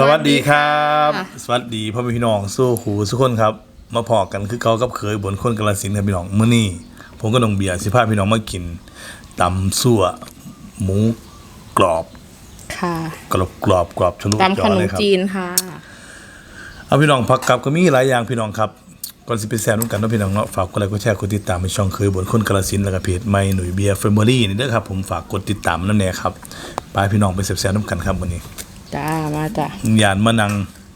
สวัสดีครับค่ะสวัสดีพ่อแม่พี่น้องสู้หูสุกคนครับ มาพอกันคือเก่ากับเคยบนคนกาลสินธุ์ครับพี่น้องมื้อนี้ผมก็นองเบียร์สิพาพี่น้องมากินตำซั่วหมูกรอบ ค่ะ กรอบกรอบกรอบทะลุตำจขอนมเลยครับจีนค่ะ เอาพี่น้องพักกับก็มีหลายอย่างพี่น้องครับก่อนสิไปแซมน้ำกันเนาะพี่น้องเนาะฝากกดไลค์กดแชร์กดติดตามในช่องเคยบนคนกาลสินธุ์แล้วก็เพจไม่หนุ่ยเบียร์แฟมิลี่นี่เด้อครับผมฝากกดติดตามนั่นแน่ครับไปพี่น้องไปแซมๆน้ำกันครับวันนี้ จ้ามาจ้ะยานมานัง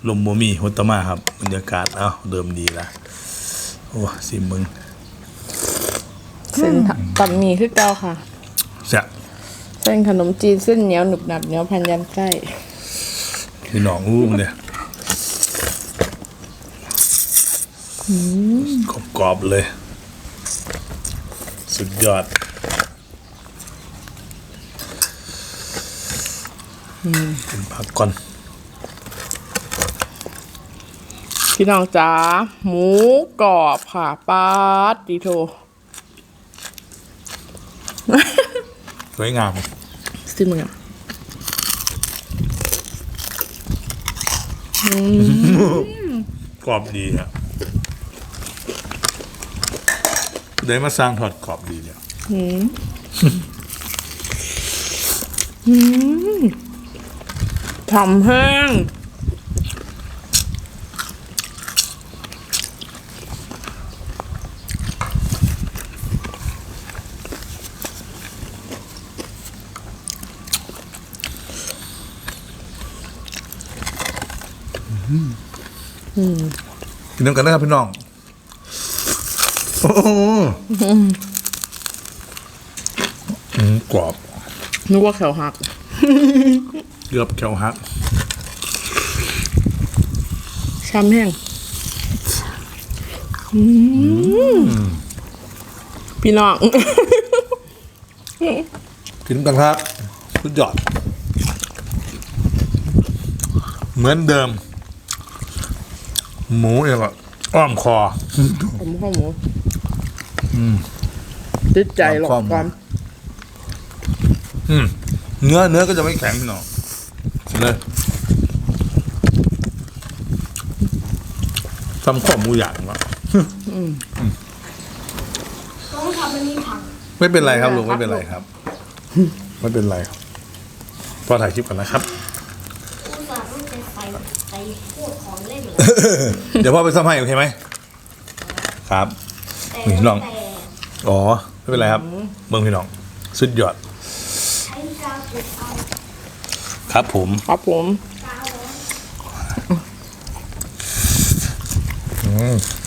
ลมโมมีฮุตตะมาครับบรรยากาศเอ้าเดิมดีละโอ้สิมึงเส้นตำหมี่คือเก่าค่ะแซ่บเส้นขนมจีนเส้นเหนียวหนุบหนับเหนียวพันยันไส้พี่น้องอู้มันเนี่ยกรอบๆเลย สุดยอด กินผักก่อน พี่น้องจ๋าหมูกรอบค่ะปาดดีโทสวยงามซิมึงอะกรอบดีครับได้มาสร้างทอดกรอบดีเนี่ย ทำแห้งกินน้ำกันนะครับพี่น้อง โอ้โหอืมกรอบนึกว่าแขวหัก เกือบแก้วฮักช้ำแห้งอืมพี่น้องกินกันครับสุดยอด เหมือนเดิม หมูเองอะอ้อมคอผมข้าวหมูติดใจหรอกความความอืมเนื้อเนื้อก็จะไม่แข็งพี่น้อง เลยทำข้อหมูอย่างวะต้องทำอันนี้ผังไม่เป็นไรครับลุงไม่เป็นไรครับ ไม่เป็นไรครับพอถ่ายคลิปก่อนนะครับอุตส่าห์ต้องไปใส่ใส่พูดของเล่นเลยเดี๋ยวพ่อไปซ่อมให้โอเคไหมครับแต่นี่ลองแต่อ๋อ ไม่เป็นไรครับ เมืองพี่น้อง สุดยอด ใช้กาวติดเอา ครับผม ครับผมกา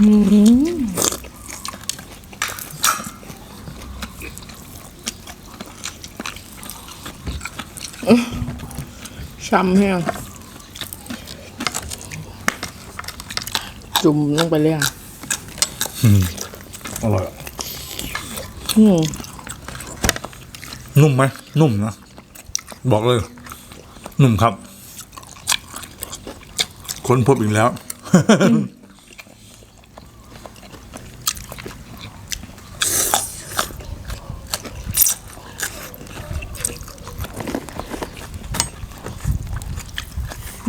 ช้ำแห้งจุ่มลงไปเลยอะอร่อยอืมนุ่มไหมนุ่มนะ บอกเลย นุ่มครับ ค้นพบอีกแล้ว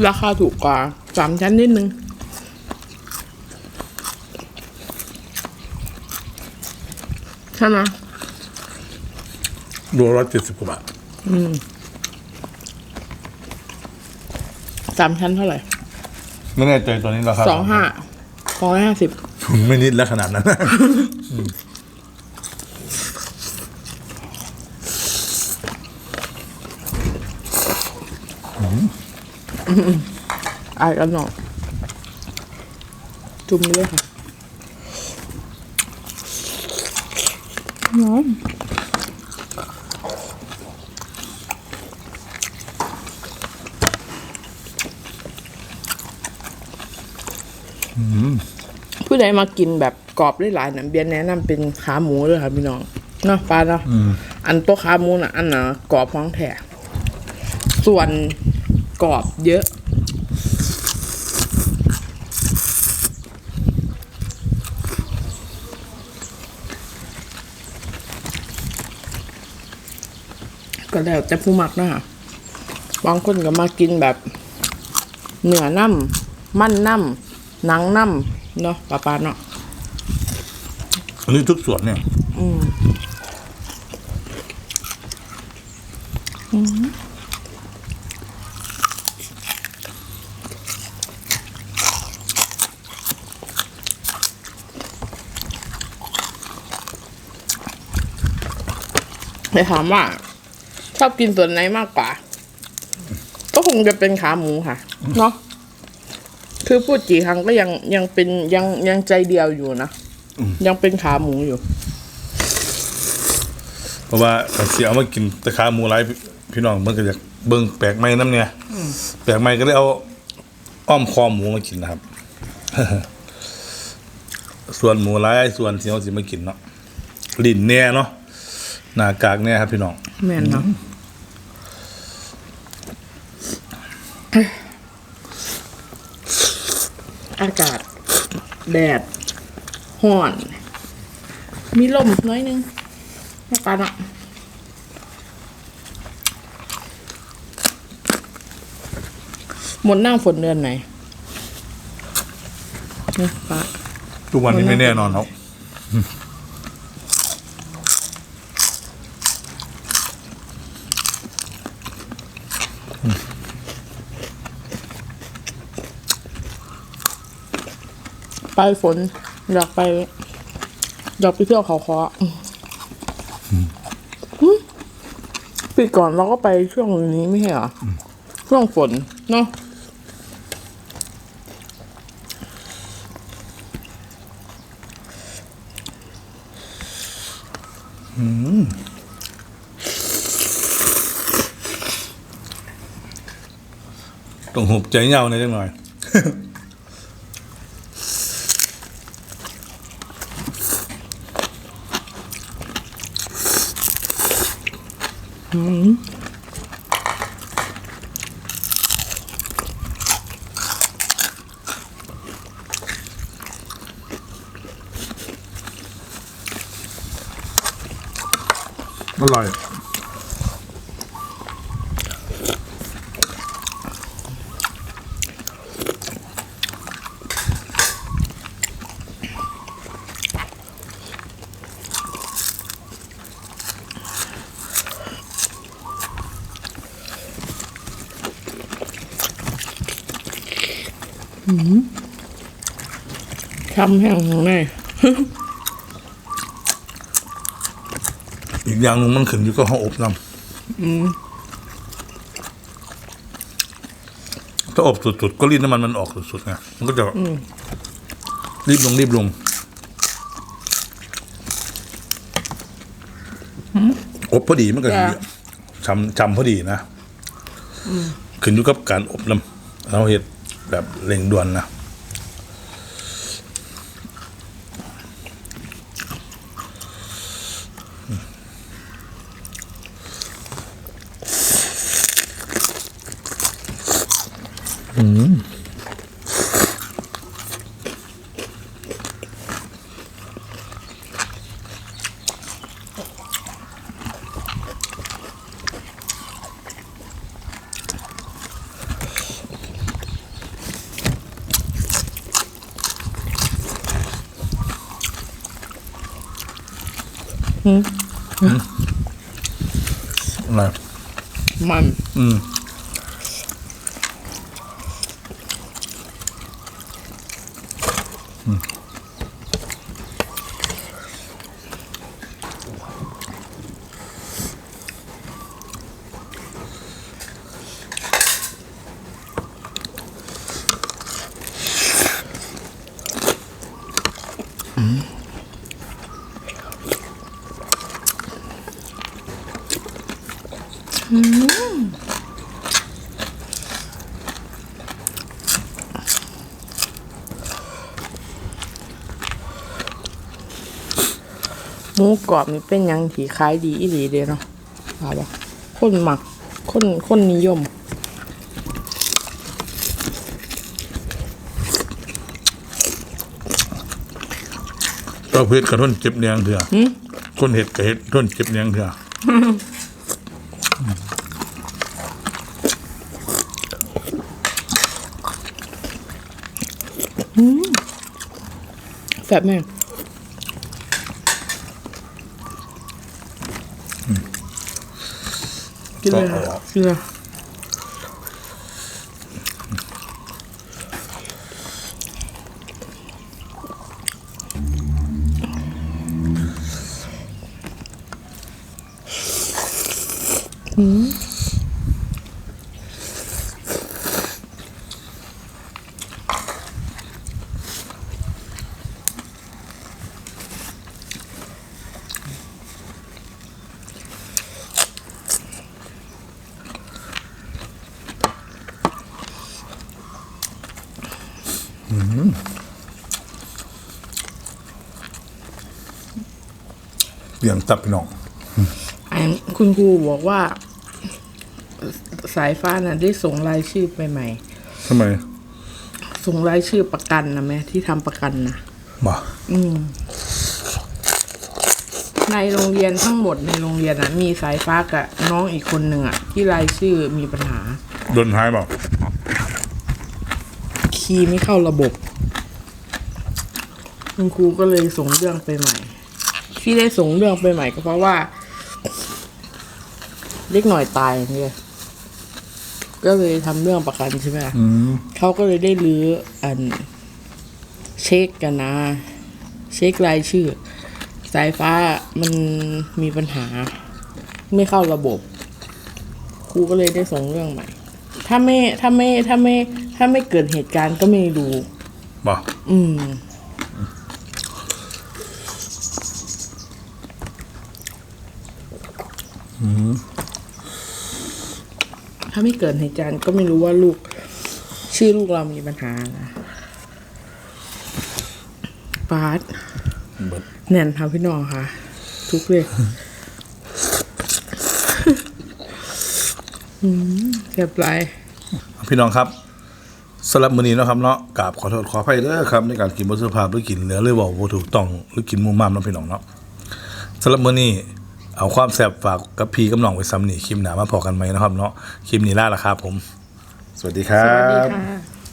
ราคาถูกกว่าสามชั้นนิดนึง ใช่ไหมโลละเจ็ดสิบกว่าบาทสามชั้นเท่าไหร่ ไม่แน่ใจตอนนี้ราคาสองห้าสองร้อยห้าสิบ ไม่นิดแล้วขนาดนั้น อายกันหน่อยจุ่มไปเลยค่ะน้องผู้ใดมากินแบบกรอบหลายๆนะเบียร์แนะนำเป็นขาหมูเลยค่ะพี่น้องเนาะปลาเนาะอันตัวขาหมูน่ะ อันน่ะกรอบท้องแท้ส่วน กรอบเยอะ ก็แล้วแต่ผู้มักนะคะบางคนก็มากินแบบเนื้อน้ำมันน้ำหนังน้ำเนาะปลาปลาเนาะอันนี้ทุกส่วนเนี่ย ไปถามว่า ชอบกินส่วนไหนมากกว่า ก็คงจะเป็นขาหมูค่ะ เนาะคือพูดกี่ครั้งก็ยังยังเป็นยังยังใจเดียวอยู่นะยังเป็นขาหมูอยู่ เพราะว่าถ้าเสียเอามากินแตะขาหมูไรพี่น้องมันก็จะเบิ่งแปลกใหม่น้ำเนี่ยแปลกใหม่ก็เลยเอาอ้อมคอหมูมากินนะครับ ส่วนหมูไรส่วนที่เขาสิมากินเนาะลิ้นแน่เนาะ หน้ากากแน่ครับพี่น้องแม่นเนาะอากาศ แดดห่อน มีลมน้อยนึงไม่ปานอะหมดหน้าฝนเดือนไหนนี่ปะทุกวันนี้ไม่แน่นอนครับ ไปฝน อยากไป อยากไปเที่ยวเขาคออืมปีก่อนเราก็ไปช่วงนี้ไม่ใช่เหรออช่วงฝนเนาะ ต้องหุบใจเงาในอยจังหน่อยอร่อย ช้ำแห้งข้างในอีกอย่างหนึงมันขึ้นอยู่กับห้องอบน้ำถ้าอบสุดๆก็รีดน้ำมันมันออกสุดๆไงมันก็จะรีบลงรีบลงอบพอดีมันก็ดีจ้ะชำชำพอดีนะขึ้นอยู่กับการอบน้ำเราเห็ด แบบเร่งด่วนนะอืม ไรมัน อืม กรอบนี่เป็นหยังที่ขายดีอีหลีเด้เนาะว่าบ่คนมักคนคนนิยมตัวเพชรกระทนเจ็บเนียงเถื่อคนเห็ดกระเห็ดทนเจ็บเนียงเถื่อแซ่บแม่ งกิน เลยค่ะกินเลยเลี้ยงตับพี่น้องอันคุณครูบอกว่า สายฟ้าน่ะได้ส่งรายชื่อไปใหม่ทำไมส่งรายชื่อประกันนะแม่ที่ทำประกันนะบ่ในโรงเรียนทั้งหมดในโรงเรียนนะมีสายฟ้ากับน้องอีกคนหนึ่งอะที่รายชื่อมีปัญหา โดนหายบ่คีย์ไม่เข้าระบบ คุณครูก็เลยส่งเรื่องไปใหม่ ที่ได้ส่งเรื่องไปใหม่ก็เพราะว่า เล็กหน่อยตายเนี่ยก็เลยทำเรื่องประกันใช่ไหมล่ะอืมเขาก็เลยได้รื้ออัน เช็คกันนะ เช็ครายชื่อ สายฟ้ามันมีปัญหา ไม่เข้าระบบครูก็เลยได้ส่งเรื่องใหม่ ถ้าไม่ถ้าไม่ถ้าไม่ ถ้าไม่เกิดเหตุการณ์ก็ไม่รู้บ่อืม ถ้าไม่เกิดเหตุการณ์ก็ไม่รู้ว่าลูก ชื่อลูกเรามีปัญหานะปาร์ตเบิดแน่นค่ะพี่น้องค่ะ ทุกเลยอืมเรียบร้อยพี่น้องครับสำหรับมื้อนี้เนาะครับเนาะกราบขอโทษขออภัยเด้อครับในการกินบ่สุภาพหรือกินเหลือหรือเว้าบ่ถูกต้องหรือกินมุมมามเนาะพี่น้องเนาะสำหรับมื้อนี้ เอาความแซ่บฝากกับพี่กับน้องไว้ซ้ำนี่คลิปหน้ามาพอกันไหมนะครับเนาะคลิปนี้ลาละครับผม สวัสดีครัสวัสดีบ ค่ะ